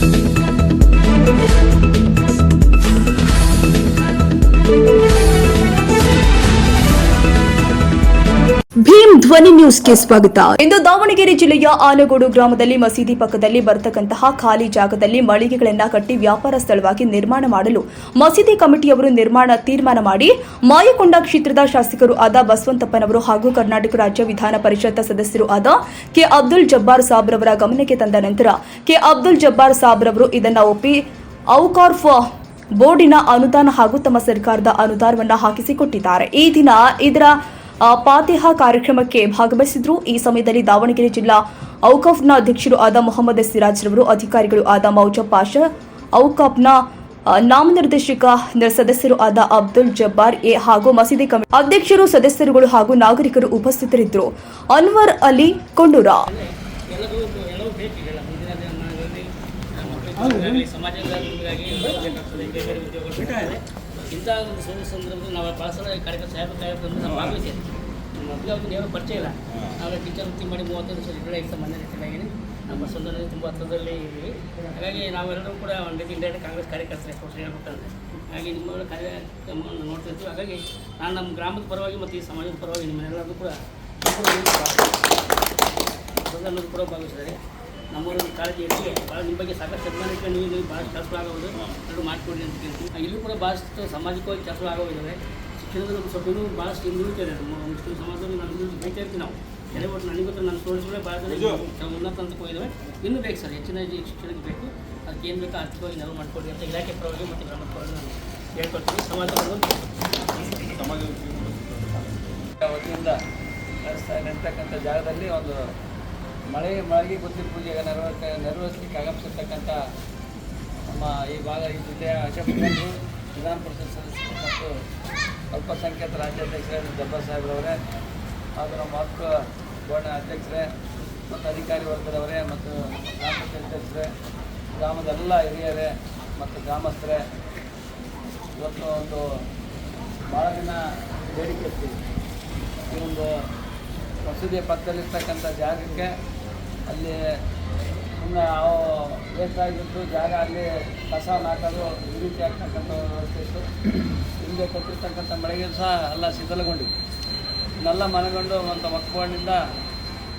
Thank you. Bhim ಧ್ವನಿ ನ್ಯೂಸ್ಗೆ ಸ್ವಾಗತ. ಇಂದು ದಾವಣಗೆರೆ ಜಿಲ್ಲೆಯ ಆನಗೋಡು ಗ್ರಾಮದಲ್ಲಿ ಮಸೀದಿ ಪಕ್ಕದಲ್ಲಿ ಬರತಕ್ಕಂತಹ ಖಾಲಿ ಜಾಗದಲ್ಲಿ ಮಳಿಗೆಗಳನ್ನ ಕಟ್ಟಿ ವ್ಯಾಪಾರ ಸ್ಥಳವಾಗಿ ನಿರ್ಮಾಣ ಮಾಡಲು ಮಸೀದಿ ಕಮಿಟಿಯವರು ನಿರ್ಮಾಣ ತೀರ್ಮಾನ ಮಾಡಿ ಮಾಯಕೊಂಡ ಕ್ಷೇತ್ರದ ಶಾಸಕರು ಆದ ಬಸವಂತಪ್ಪನವರು ಹಾಗೂ ಕರ್ನಾಟಕ ರಾಜ್ಯ ವಿಧಾನ ಪರಿಷತ್ ಸದಸ್ಯರು ಆದ ಕೆ ಅಬ್ದುಲ್ ಜಬ್ಬಾರ್ ಸಾಬ್ರವರ ಗಮನಕ್ಕೆ ತಂದ ನಂತರ ಕೆ ಅಬ್ದುಲ್ ಜಬ್ಬಾರ್ ಸಾಬ್ರವರು ಇದನ್ನ ಒಪ್ಪಿ ಔಕಾರ್ಫ್ ಬೋರ್ಡಿನ ಅನುದಾನ ಹಾಗೂ ತಮ್ಮ ಸರ್ಕಾರದ ಅನುದಾನವನ್ನು ಹಾಕಿಸಿಕೊಟ್ಟಿದ್ದಾರೆ ಈ ದಿನ ಇದರ ಫಾತಿಹ ಕಾರ್ಯಕ್ರಮಕ್ಕೆ ಭಾಗವಹಿಸಿದ್ರು. ಈ ಸಮಯದಲ್ಲಿ ದಾವಣಗೆರೆ ಜಿಲ್ಲಾ ಔಕಾಫ್ನ ಅಧ್ಯಕ್ಷರು ಆದ ಮೊಹಮ್ಮದ್ ಸಿರಾಜ್ ರವರು, ಅಧಿಕಾರಿಗಳು ಆದ ಮೌಜ ಪಾಷಾ, ಔಕಫ್ನ ನಾಮನಿರ್ದೇಶಕ ಸದಸ್ಯರು ಆದ ಅಬ್ದುಲ್ ಜಬ್ಬಾರ್ ಎ ಹಾಗೂ ಮಸೀದಿ ಕಮಿಟಿ ಅಧ್ಯಕ್ಷರು, ಸದಸ್ಯರುಗಳು ಹಾಗೂ ನಾಗರಿಕರು ಉಪಸ್ಥಿತರಿದ್ದರು. ಅನ್ವರ್ ಅಲಿ ಕೊಂಡೂರ. ಎಲ್ಲರೂ ಇಂಥ ಒಂದು ಸೋಲು ಸಂದರ್ಭದಲ್ಲಿ ನಾವು ಪಾಸನ ಕಾರ್ಯಕ್ರಮ ಸಾಹೇಬ ಕಾರ್ಯಕ್ರಮ ನಾವು ಭಾಗವಹಿಸಿದ್ವಿ ಮೊದಲು ಅವ್ರಿಗೆ ಏನೂ ಪರಿಚಯ ಇಲ್ಲ. ಆದರೆ ಟೀಚರ್ ವೃತ್ತಿ ಮಾಡಿ ಮೂವತ್ತೈದು ವರ್ಷ ರಿಟೈರ್ ಇಂಥ ಮನೆ ರಿಟೈರ್ ಆಗಿನಿ ನಮ್ಮ ಸಂದರ್ಭದಲ್ಲಿ ತುಂಬ ಹತ್ತಿರದಲ್ಲಿ ಇದ್ದೀವಿ ಹಾಗಾಗಿ ನಾವೆಲ್ಲರೂ ಕೂಡ ಒಂದು ರೀತಿ ಇಂಡೈರೆಕ್ಟ್ ಕಾಂಗ್ರೆಸ್ ಕಾರ್ಯಕರ್ತರೆ ಕೋಶ ಹೇಳ್ಬೇಕಂದ್ರೆ. ಹಾಗಾಗಿ ನಿಮ್ಮ ಕಾರ್ಯಕ್ರಮವನ್ನು ನೋಡ್ತಿರ್ತೀವಿ ಹಾಗಾಗಿ ನಾನು ನಮ್ಮ ಗ್ರಾಮದ ಪರವಾಗಿ ಮತ್ತು ಈ ಸಮಾಜದ ಪರವಾಗಿ ನಿಮ್ಮನ್ನೆಲ್ಲರೂ ಕೂಡ ಕೂಡ ಭಾವಿಸಿದ್ದಾರೆ ನಮ್ಮೂರಿನ ಕಾಳಜಿ ಹೆಚ್ಚಿಗೆ ಭಾಳ ನಿಮ್ಮ ಬಗ್ಗೆ ಸಾಕಷ್ಟು ಅಭಿಮಾನ ಇಟ್ಕೊಂಡು ನೀವು ಭಾಳಷ್ಟು ಭಾಳ ಕೆಲಸ ಆಗೋದು ಎಲ್ಲರೂ ಮಾಡಿಕೊಡಿ ಅಂತ ಕೇಳ್ತೀವಿ. ಇಲ್ಲೂ ಕೂಡ ಭಾಳಷ್ಟು ಸಾಮಾಜಿಕವಾಗಿ ಕೆಲಸ ಆಗೋ ಶಿಕ್ಷಣದಲ್ಲಿ ಶಿಕ್ಷಣದ ಸ್ವಲ್ಪ ಇನ್ನೂ ಭಾಳಷ್ಟು ಹಿಂದುಳಿತಾರೆ ನಮ್ಮ ಮುಸ್ಲಿಂ ಸಮಾಜದಲ್ಲಿ ನಾನು ಇನ್ನೂ ಬೈತಾ ಇರ್ತೀನಿ ನಾವು. ಕೆಲವು ಒಟ್ಟು ನನಗೆ ಗೊತ್ತು ನನ್ನ ತೋರಿಸಿದ್ರೆ ಭಾಳ ಜನ ಕೆಲವು ಉನ್ನತ ಹಂತಕ್ಕೆ ಹೋಗಿದ್ದಾವೆ ಇನ್ನೂ ಬೇಕು ಸರ್ ಹೆಚ್ಚಿನ ಶಿಕ್ಷಣಕ್ಕೆ ಬೇಕು. ಅದಕ್ಕೆ ಏನು ಬೇಕೋ ಆರ್ಥಿಕವಾಗಿ ನೆರವು ಮಾಡಿಕೊಡಿ ಅಂತ ಇಲಾಖೆ ಪರವಾಗಿ ಮತ್ತು ಗ್ರಾಮ ಪರವಾಗಿ ನಾನು ಹೇಳ್ಕೊಡ್ತೀನಿ ಸಮಾಜ ವತಿಯಿಂದ ನಡೆಸ್ತಾ ನಡೆಸ್ತಕ್ಕಂಥ ಜಾಗದಲ್ಲಿ ಒಂದು ಮಳೆ, ಮಳೆಗೆ ಬುದ್ಧಿ ಪೂಜೆಗೆ ನೆರವೇರ್ಕ ನೆರವೇರಿಸಲಿಕ್ಕೆ ಆಗಮಿಸಿರ್ತಕ್ಕಂಥ ನಮ್ಮ ಈ ಭಾಗ, ಈ ಜಿಲ್ಲೆಯ ಅಶೋಕರು ವಿಧಾನ ಪರಿಷತ್ ಸದಸ್ಯರು ಮತ್ತು ಅಲ್ಪಸಂಖ್ಯಾತ ರಾಜ್ಯಾಧ್ಯಕ್ಷರೇ ಜಬ್ಬರ್ ಸಾಹೇಬ್ರವರೇ, ಹಾಗೂ ನಮ್ಮ ಹಕ್ಕು ಬೋರ್ಡ್ನ ಅಧ್ಯಕ್ಷರೇ ಮತ್ತು ಅಧಿಕಾರಿ ವರ್ಗದವರೇ ಮತ್ತು ಗ್ರಾಮ ಅಧ್ಯಕ್ಷರೇ ಗ್ರಾಮದ ಎಲ್ಲ ಹಿರಿಯರೇ ಮತ್ತು ಗ್ರಾಮಸ್ಥರೇ, ಇವತ್ತು ಒಂದು ಭಾಳ ದಿನ ಬೇಡಿಕೆ ಇರ್ತೀವಿ ಈ ಒಂದು ಮಸೂದಿಯ ಪಕ್ಕದಲ್ಲಿರ್ತಕ್ಕಂಥ ಜಾಗಕ್ಕೆ ಅಲ್ಲಿ ಸುಮ್ಮನೆ ವೇಸ್ಟ್ ಆಗಿದ್ದು ಜಾಗ ಅಲ್ಲಿ ಕಸ ಹಾಕೋದು ಈ ರೀತಿ ಆಗ್ತಕ್ಕಂಥ ವ್ಯವಸ್ಥೆ ಇತ್ತು. ಹಿಂದೆ ಕೊಟ್ಟಿರ್ತಕ್ಕಂಥ ಮಳೆಗೆ ಸಹ ಎಲ್ಲ ಶಿಥಿಲಗೊಂಡಿದೆ ಇದನ್ನೆಲ್ಲ ಮನಗಂಡು ಒಂದು ಮಕ್ಕಳಿಂದ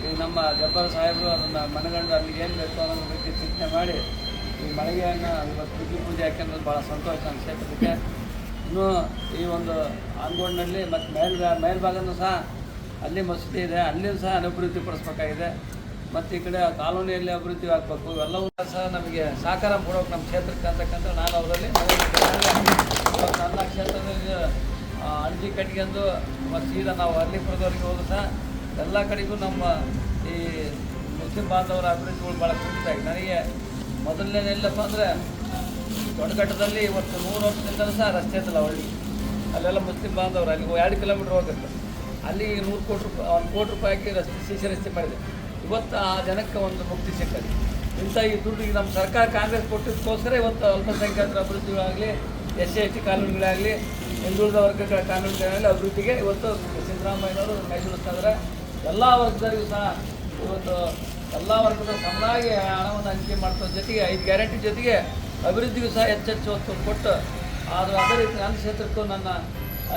ಈ ನಮ್ಮ ಜಬ್ಬರ್ ಸಾಹೇಬರು ಅದನ್ನು ಮನಗಂಡು ಅಲ್ಲಿಗೆ ಏನು ಬೇಕು ಅನ್ನೋದ್ರ ಬಗ್ಗೆ ಚಿಂತನೆ ಮಾಡಿ ಈ ಮಳಿಗೆಯನ್ನು ಇವತ್ತು ಪೂಜೆ ಪೂಜೆ ಹಾಕಿರೋದು ಭಾಳ ಸಂತೋಷ ನಮ್ಮ ಕ್ಷೇತ್ರಕ್ಕೆ ಇನ್ನೂ ಈ ಒಂದು ಆನ್ಗೋಡ್ನಲ್ಲಿ ಮತ್ತು ಮೇಲ್ ಮೇಲ್ಭಾಗನೂ ಸಹ ಅಲ್ಲಿ ಮಸೀದಿ ಇದೆ, ಅಲ್ಲಿಯೂ ಸಹ ಅಭಿವೃದ್ಧಿ ಪಡಿಸ್ಬೇಕಾಗಿದೆ. ಮತ್ತು ಈ ಕಡೆ ಕಾಲೋನಿಯಲ್ಲಿ ಅಭಿವೃದ್ಧಿ ಆಗಬೇಕು, ಇವೆಲ್ಲವೂ ಸಹ ನಮಗೆ ಸಹಕಾರ ಕೊಡೋಕೆ ನಮ್ಮ ಕ್ಷೇತ್ರಕ್ಕೆ ಅಂತಕ್ಕಂಥ ನಾನು ಅವರಲ್ಲಿ ನನ್ನ ಕ್ಷೇತ್ರದಲ್ಲಿ ಅಂಜಿ ಕಟ್ಕೊಂಡು ಮತ್ತು ಸೀದಾ ನಾವು ಅರ್ಲಿಪುರದವರೆಗೆ ಹೋದ್ರು ಸಹ ಎಲ್ಲ ಕಡೆಗೂ ನಮ್ಮ ಈ ಮುಸ್ಲಿಂ ಬಾಂಧವರ ಅಭಿವೃದ್ಧಿಗಳು ಭಾಳ ಖಂಡಿತ ಆಗಿದೆ. ನನಗೆ ಮೊದಲನೇದೆಲ್ಲಪ್ಪ ಅಂದರೆ ದೊಡ್ಡಘಟ್ಟದಲ್ಲಿ ಇವತ್ತು ನೂರು ವರ್ಷದಿಂದಲೂ ಸಹ ರಸ್ತೆ ಇದ್ದಲ್ಲ ಹಳ್ಳಿ. ಅಲ್ಲೆಲ್ಲ ಮುಸ್ಲಿಂ ಬಾಂಧವರು, ಅಲ್ಲಿ ಎರಡು ಕಿಲೋಮೀಟ್ರ್ ಹೋಗುತ್ತೆ. ಅಲ್ಲಿ ನೂರು ಕೋಟಿ ರೂಪಾಯಿ ಒಂದು ಕೋಟಿ ರೂಪಾಯಿ ಹಾಕಿ ರಸ್ತೆ ಸಿಸಿ ರಸ್ತೆ ಮಾಡಿದೆ ಇವತ್ತು ಆ ಜನಕ್ಕೆ ಒಂದು ಮುಕ್ತಿ ಸಿಕ್ಕಿದೆ. ಇಂಥ ಈ ದುಡ್ಡಿಗೆ ನಮ್ಮ ಸರ್ಕಾರ ಕಾಂಗ್ರೆಸ್ ಕೊಟ್ಟಿದ್ದಕ್ಕೋಸ್ಕರ ಇವತ್ತು ಅಲ್ಪಸಂಖ್ಯಾತರ ಅಭಿವೃದ್ಧಿಗಳಾಗಲಿ, ಎಸ್ ಸಿ ಎಸ್ ಟಿ ಕಾನೂನುಗಳಾಗಲಿ, ಹಿಂದುಳಿದ ವರ್ಗಗಳ ಕಾನೂನುಗಳಾಗಲಿ ಅಭಿವೃದ್ಧಿಗೆ ಇವತ್ತು ಸಿದ್ದರಾಮಯ್ಯನವರು ಮೈಸೂರು ಇದ್ದಾರೆ ಎಲ್ಲ ವರ್ಗದವರಿಗೂ ಸಹ ಇವತ್ತು ಎಲ್ಲ ವರ್ಗದ ಸಮನಾಗಿ ಹಣವನ್ನು ಹಂಚಿಕೆ ಮಾಡ್ತೋ ಜೊತೆಗೆ ಐದು ಗ್ಯಾರಂಟಿ ಜೊತೆಗೆ ಅಭಿವೃದ್ಧಿಗೂ ಸಹ ಹೆಚ್ಚೆಚ್ಚು ಒತ್ತು ಕೊಟ್ಟು, ಆದರೂ ಅದೇ ರೀತಿ ನನ್ನ ಕ್ಷೇತ್ರಕ್ಕೂ ನನ್ನ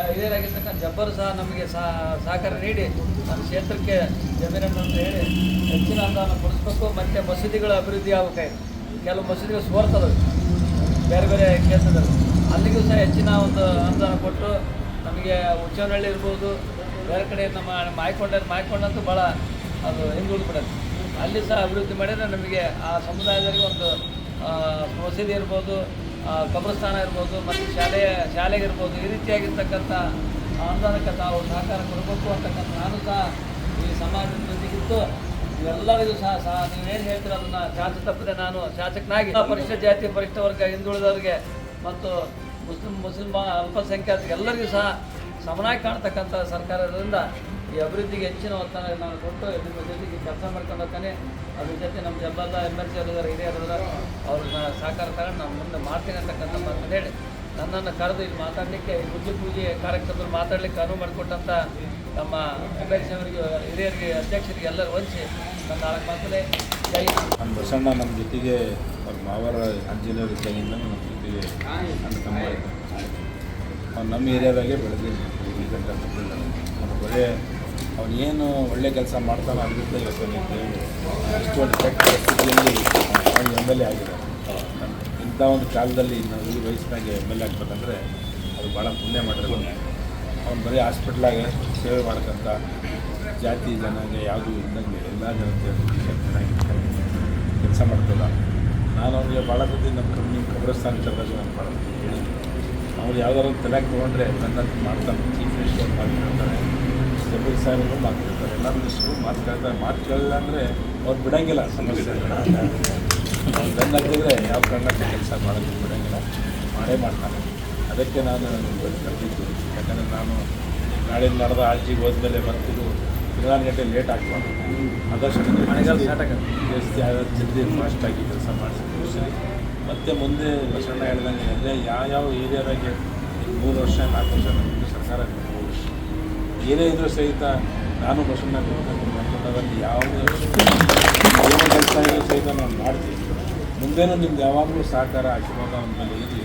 ಹಿರಿಯರಾಗಿರ್ತಕ್ಕಂಥ ಜಬ್ಬರು ಸಹ ನಮಗೆ ಸಹ ಸಹಕಾರ ನೀಡಿ ನಮ್ಮ ಕ್ಷೇತ್ರಕ್ಕೆ ಜಮೀನನ್ನು ಅಂತ ಹೇಳಿ ಹೆಚ್ಚಿನ ಅನುದಾನ ಕೊಡಿಸ್ಬೇಕು. ಮತ್ತು ಮಸೀದಿಗಳ ಅಭಿವೃದ್ಧಿ ಆಗಬೇಕಾಗಿದೆ ಕೆಲವು ಮಸೀದಿಗಳು ಸೋರ್ತದವೆ ಬೇರೆ ಬೇರೆ ಕ್ಷೇತ್ರದಲ್ಲಿ. ಅಲ್ಲಿಗೂ ಸಹ ಹೆಚ್ಚಿನ ಒಂದು ಅನುದಾನ ಕೊಟ್ಟು ನಮಗೆ ಉಚ್ಚನಹಳ್ಳಿ ಇರ್ಬೋದು, ಬೇರೆ ಕಡೆ ನಮ್ಮ ಮಾಯ್ಕೊಂಡ ಮಾಯ್ಕೊಂಡಂತೂ ಭಾಳ ಅದು ಹಿಂದುಳಿದು ಬಿಡುತ್ತೆ. ಅಲ್ಲಿ ಸಹ ಅಭಿವೃದ್ಧಿ ಮಾಡಿದರೆ ನಮಗೆ ಆ ಸಮುದಾಯದವರಿಗೆ ಒಂದು ಮಸೀದಿ ಇರ್ಬೋದು ಕಬ್ರಸ್ಥಾನ ಇರ್ಬೋದು ಮತ್ತು ಶಾಲೆಯ ಶಾಲೆಗಿರ್ಬೋದು ಈ ರೀತಿಯಾಗಿರ್ತಕ್ಕಂಥ ಅನುದಾನಕ್ಕೆ ತಾವು ಸಹಕಾರ ಕೊಡಬೇಕು ಅಂತಕ್ಕಂಥ ನಾನು ಸಹ ಈ ಸಮಾಜದ ಎಲ್ಲರಿಗೂ ಸಹ ಸಹ ನೀವೇನು ಹೇಳ್ತೀರ ಅದನ್ನು ಶಾಸಕ ತಪ್ಪದೆ ನಾನು ಶಾಸಕನಾಗಿ ಪರಿಶಿಷ್ಟ ಜಾತಿ ಪರಿಷ್ಠ ವರ್ಗ ಹಿಂದುಳಿದವರಿಗೆ ಮತ್ತು ಮುಸ್ಲಿಂ ಮುಸ್ಲಿಂ ಅಲ್ಪಸಂಖ್ಯಾತ ಎಲ್ಲರಿಗೂ ಸಹ ಸಮನಾಗಿ ಕಾಣ್ತಕ್ಕಂಥ ಸರ್ಕಾರದಿಂದ ಈ ಅಭಿವೃದ್ಧಿಗೆ ಹೆಚ್ಚಿನ ಒತ್ತನ್ನು ನಾನು ಕೊಟ್ಟು ನಿಮ್ಮ ಜೊತೆಗೆ ಕೆಲಸ ಮಾಡ್ಕೊಂಡು ಹೋಗ್ತಾನೆ ಅದ್ರ ಜೊತೆ ನಮ್ಮ ಜಬ್ಬಲ್ಲ ಎಂ ಎಲ್ ಸಿ ಅವರಿದ್ದಾರೆ ಹಿರಿಯರಿದ್ದಾರೆ ಅವ್ರನ್ನ ಸಹಕಾರ ತಗೊಂಡು ನಾನು ಮುಂದೆ ಮಾಡ್ತೀನಿ ಅಂತಕ್ಕಂಥ ಮಾತನ್ನು ಹೇಳಿ, ನನ್ನನ್ನು ಕರೆದು ಇಲ್ಲಿ ಮಾತಾಡಲಿಕ್ಕೆ ಬುದ್ಧಿ ಪೂಜೆ ಕಾರ್ಯಕ್ರಮದಲ್ಲಿ ಮಾತಾಡಲಿಕ್ಕೆ ಅನುವು ಮಾಡಿಕೊಟ್ಟಂಥ ನಮ್ಮ ಎಂ ಎಲ್ ಸಿ ಅವರಿಗೆ, ಹಿರಿಯರಿಗೆ, ಅಧ್ಯಕ್ಷರಿಗೆ ಎಲ್ಲರೂ ವಂಚಿ ನನ್ನ ನಾಲ್ಕು ಮಾತಲ್ಲೇ ಜೈ. ನಮ್ಮ ಬಸಣ್ಣ ನಮ್ಮ ಜೊತೆಗೆ ಅವ್ರ ಮಾವರ ಅಜ್ಜಿನ ಇದ್ದಾಗಿಂದ ನಮ್ಮ ಜೊತೆಗೆ ನಮ್ಮ ಏರಿಯಾದಾಗೆ ಬೆಳೆದಿದ್ದು ಈ ಬರೇ ಅವನೇನು ಒಳ್ಳೆ ಕೆಲಸ ಮಾಡ್ತಾನೆ ಅದರಿಂದ ಇವತ್ತು ಇಷ್ಟು ಒಂದು ಕೆಟ್ಟ ಪರಿಸ್ಥಿತಿಯಲ್ಲಿ ಅವನು ಎಂ ಎಲ್ ಎ ಆಗಿದೆ ಇಂಥ ಒಂದು ಕಾಲದಲ್ಲಿ ನಾವು ಈ ವಯಸ್ಸಿನಾಗೆ ಎಂ ಎಲ್ ಎ ಆಗ್ಬೇಕಂದ್ರೆ ಅದು ಭಾಳ ಪುಣ್ಯ ಮಾಡಿದ್ರು ಅವ್ನು ಬರೀ ಹಾಸ್ಪಿಟ್ಲಾಗೆ ಸೇವೆ ಮಾಡ್ಕಂತ ಜಾತಿ ಜನಾಂಗ ಯಾವುದು ಇದ್ದಂಗೆ ಎಲ್ಲ ಜನತೆ ಕೆಲಸ ಮಾಡ್ತಲ್ಲ. ನಾನು ಅವ್ರಿಗೆ ಭಾಳ ಸತಿ ನಮ್ಮ ಕಮ್ಮಿ ಕಬ್ರಸ್ತಾನ ಕರೆದಾಗ ನಾನು ಭಾಳ ಅವ್ರು ಯಾವ್ದಾರು ಒಂದು ತಲೆಗೆ ತೊಗೊಂಡ್ರೆ ನನ್ನ ಮಾಡ್ತಾನೆ ಚೀಫ್ ಮಿನಿಸ್ಟರ್ ಮಾತು ಕೇಳ್ತಾರೆ ಜಬೀರ್ ಸಾಹೇಬರು ಮಾತಾಡ್ತಾರೆ. ಎಲ್ಲ ಮಿನಿಸ್ಟ್ರು ಮಾತು ಕೇಳ್ತಾರೆ ಮಾತು ಕೇಳಿಲ್ಲ ಅಂದರೆ ಅವ್ರು ಬಿಡೋಂಗಿಲ್ಲ ಸಮಸ್ಯೆ. ಹಾಕಿದ್ರೆ ಯಾವ ಕಾರಣಕ್ಕೆ ಕೆಲಸ ಮಾಡೋದು ಬಿಡೋಂಗಿಲ್ಲ. ಮಾಡೇ ಮಾಡ್ತಾನೆ ಅದಕ್ಕೆ ನಾನು ಕರೆದಿದ್ದು ಯಾಕಂದರೆ ನಾನು ನಾಳೆ ನಡೆದ ಆರ್ಜಿಗೆ ಹೋದ್ಮೇಲೆ ಬರ್ತಿದ್ದು ತಿಂಗಳಾರು ಗಂಟೆ ಲೇಟ್ ಆಗ್ಬಾರ್ದು ಆದಷ್ಟು. ಜಾಸ್ತಿ ಆಗೋದು ಜಲ್ದಿ ಫಾಸ್ಟಾಗಿ ಕೆಲಸ ಮಾಡಿಸಿ ಸರಿ. ಮತ್ತೆ ಮುಂದೆ ಬಸಣ್ಣ ಹೇಳ್ದಂಗೆ ಯಾವ ಯಾವ ಏರಿಯಾದಾಗೆ ಮೂರು ವರ್ಷ ನಾಲ್ಕು ವರ್ಷ ನಮಗೆ ಸರ್ಕಾರ ಏನೇ ಇದ್ರೂ ಸಹಿತ ನಾನು ಬಸವಣ್ಣ ಮಾಡ್ಕೊಂಡಾದಲ್ಲಿ ಯಾವುದೇ ಏನೇ ಕೆಲಸ ಇದ್ರೂ ಸಹಿತ ನಾನು ಮಾಡ್ತೀನಿ. ಮುಂದೇನೂ ನಿಮ್ಗೆ ಯಾವಾಗಲೂ ಸಹಕಾರ ಆಶೀರ್ವಾದ ಅಂತ ಇರಲಿ